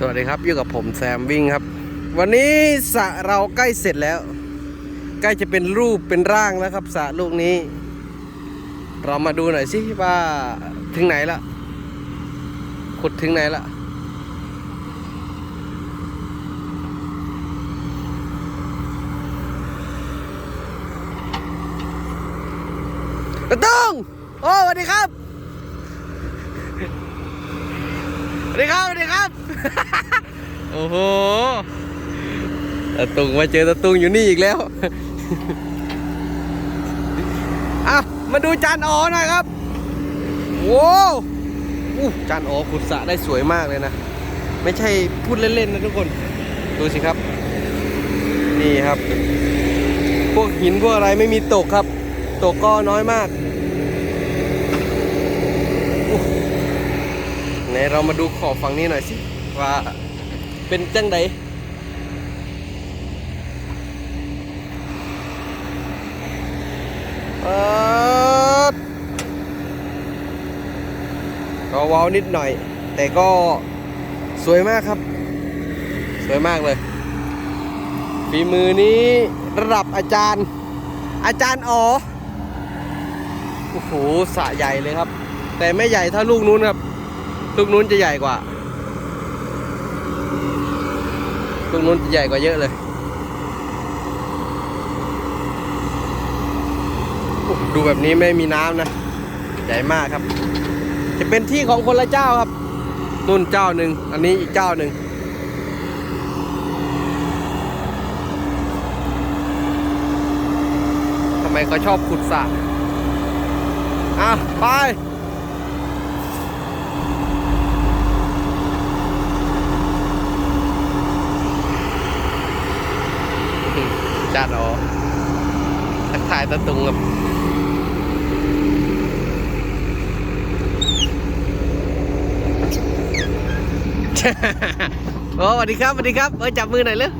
สวัสดีครับอยู่กับผมแซมวิ่งครับ วันนี้สะเราใกล้เสร็จแล้ว ใกล้จะเป็นรูปเป็นร่างแล้วครับสะลูกนี้ เรามาดูหน่อยสิว่าถึงไหนละขุดถึงไหนละตะตุ้งโอ้สวัสดีครับ ส วัสดีครับสวัสดีครับ โอ้โหตะตุงมาเจอตะตุงอยู่นี่อีกแล้วอะมาดูจานอ๋อหน่อยครับโว้วอู้จานอ๋อขุดสะได้สวยมากเลยนะ ไม่ใช่พูดเล่นๆนะทุกคน ดูสิครับ นี่ครับ พวกหินพวกอะไรไม่มีตกครับ ตกก็น้อยมาก ไห นเรามาดูขอบฝั่งนี้หน่อยสิ ว่าเป็นจังไดก็เว้าวนิดหน่อย แต่ก็สวยมากครับ สวยมากเลยฝีมือนี้ระดับอาจารย์ อาจารย์อ๋อโอ้โหสะใหญ่เลยครับ แต่ไม่ใหญ่เท่าลูกนู้นครับ ลูกนู้นจะใหญ่กว่า ลูกนู้นจะใหญ่กว่าเยอะเลย ดูแบบนี้ไม่มีน้ำนะ ใหญ่มากครับ จะเป็นที่ของคนละเจ้าครับนุ่นเจ้าหนึ่ง อันนี้อีกเจ้าหนึ่งทำไมเขาชอบขุดสระอะ ไป จานอ๋อทักทายตะตุงครับโอ้สวัสดีครับสวัสดีครับ เออจับมือหน่อยเลย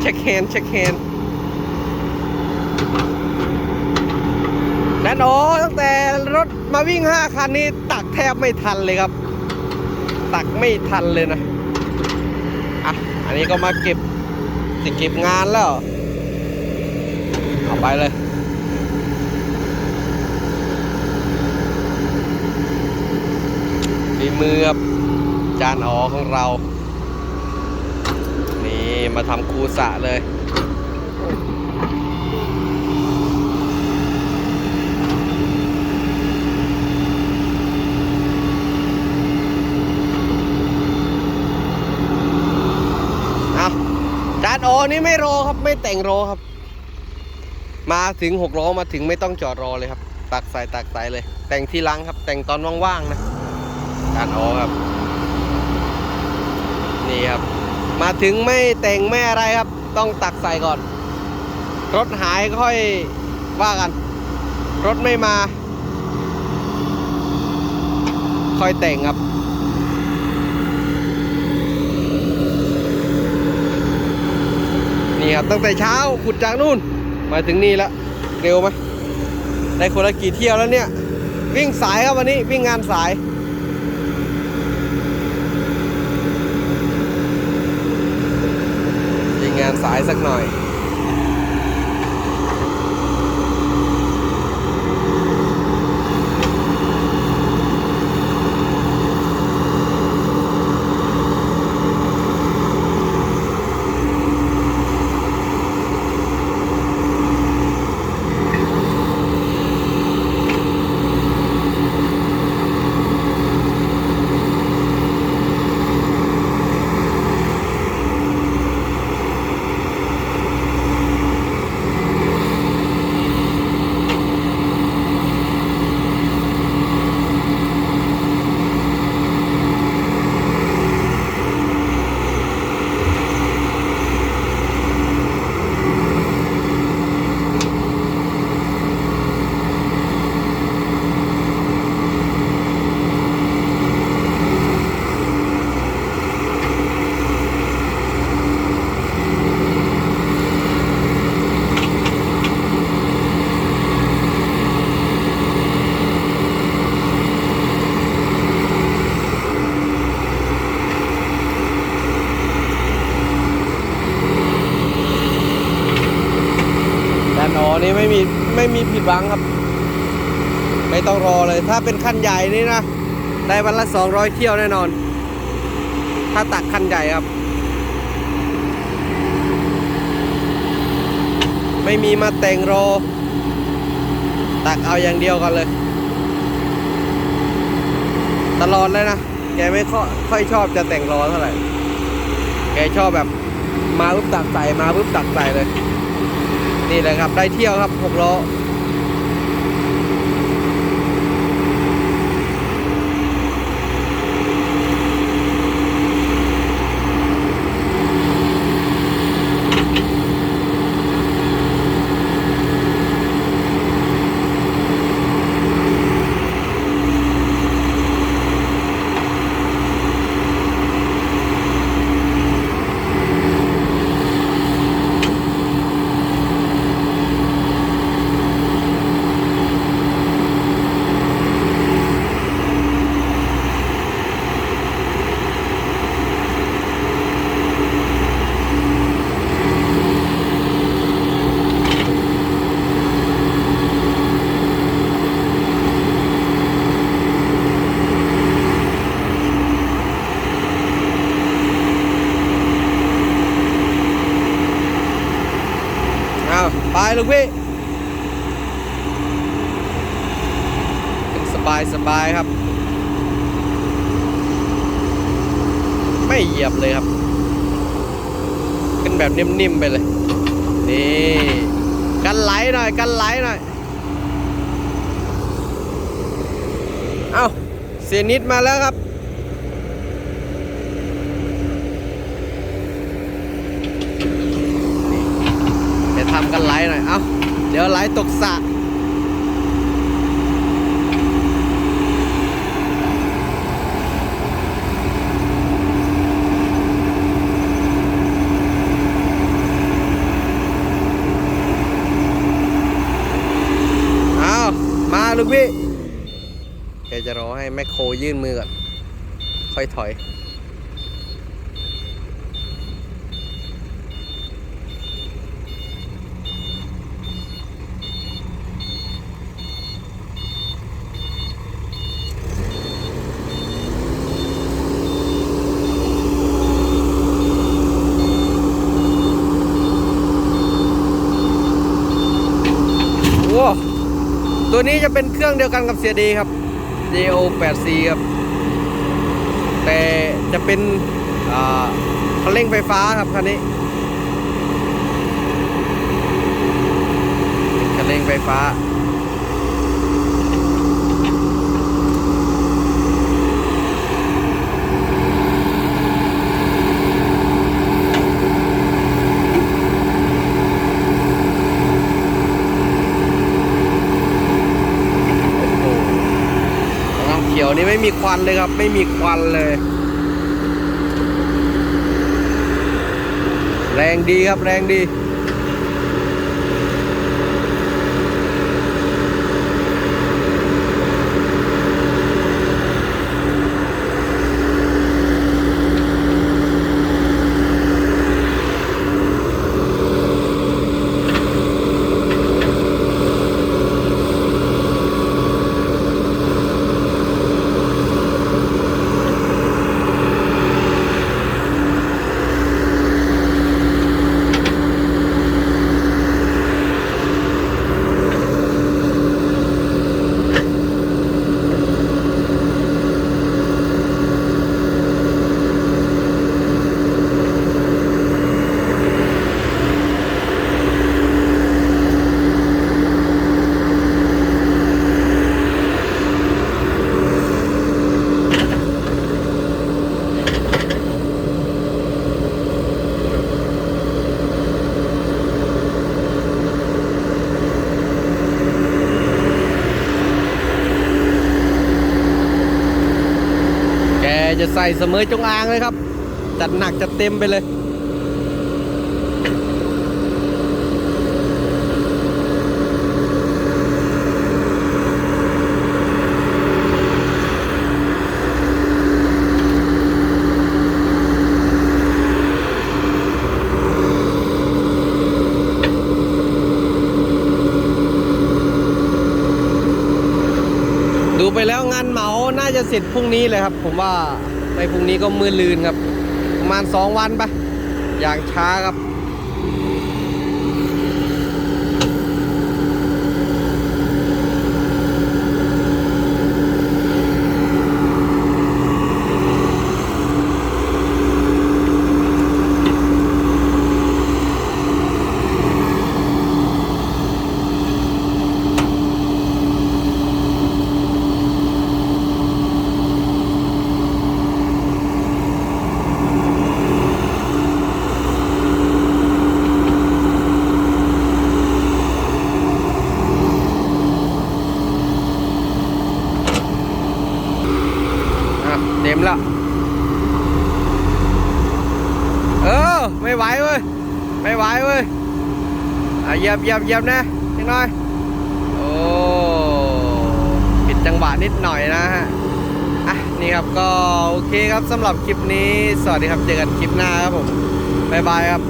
เช็คแฮนเช็คแฮนนั่นโอ้ตั้งแต่รถมาวิ่งห้าคันนี้ตักแทบไม่ทันเลยครับ ตักไม่ทันเลยนะ อะ อันนี้ก็มาเก็บ จะเก็บงานแล้ว เอาไปเลยฝีมือครับจานอ๋อของเรา นี่มาทำคูสะเลย เอาจา นโอนี่ไม่รอครับ ไม่แต่งรอครับ มาถึงหกล้อมาถึงไม่ต้องจอดรอเลยครับ ตักใส่ตักใส่เลย แต่งที่หลังครับ แต่งตอนว่างๆนะจานโอครับ นี่ครับ มาถึงไม่แต่งไม่อะไรครับ ต้องตักใส่ก่อน รถหายค่อยว่ากัน รถไม่มา ค่อยแต่งครับ นี่ ครับตั้งแต่เช้าขุดจากนู่น มาถึงนี่แล้วเร็วไหมได้คนละกี่เที่ยวแล้วเนี่ย วิ่งสายครับวันนี้วิ่งงานสายวิ่งงานสายสักหน่อย อ นี้ ไม่มีผิดหวังครับ ไม่ต้องรอเลย ถ้าเป็นคันใหญ่นี่นะ ได้วันละ 200 เที่ยวแน่นอน ถ้าตักคันใหญ่ครับ ไม่มีมาแต่งรอ ตักเอาอย่างเดียวกันเลย ตลอดเลยนะ แกไม่ค่อยค่อยชอบจะแต่งรอเท่าไหร่ แกชอบแบบมาปุ๊บตักใส่มาปุ๊บตักใส่เลย นี่เลยครับได้เที่ยวครับหกล้อ เอาไป ลูกพี่สบายสบายครับ ไม่เหยียบเลยครับ เป็นแบบนิ่มๆไปเลย นี่กันไหลหน่อยกันไหลหน่อย เอาเสียนิดมาแล้วครับ ไป ทำกันไหลหน่อย เอาเดี๋ยวไหลตกสะเอามาลูกพี่แกจะรอให้แมคโครยื่นมือก่อน ค่อยถอย โอ้ ตัวนี้จะเป็นเครื่องเดียวกันกับเสียดีครับ JO 8C ครับ แต่จะเป็นเคันเร่งไฟฟ้าครับคันนี้เคันเร่งไฟฟ้า โอ้โหน้ำเขียวนี่ ไม่มีควันเลยครับ ไม่มีควันเลย แรงดีครับแรงดี จะใส่เสมอจงอางเลยครับ จัดหนักจัดเต็มไปเลยดูไปแล้วงานเหมา เสร็จพรุ่งนี้เลยครับ ผมว่าในพรุ่งนี้ก็มือลืนครับ ประมาณสองวันปะอย่างช้าครับ แล้ว เออ ไม่ไหวเว้ย ไม่ไหวเว้ยอะเหยียบเหยียบเหยียบนะนิดหน่อย โอ้ผิดจังหวะนิดหน่อยนะฮะ อะ นี่ครับก็โอเคครับสำหรับคลิปนี้ สวัสดีครับ เจอกันคลิปหน้าครับผม บ๊ายบายครับ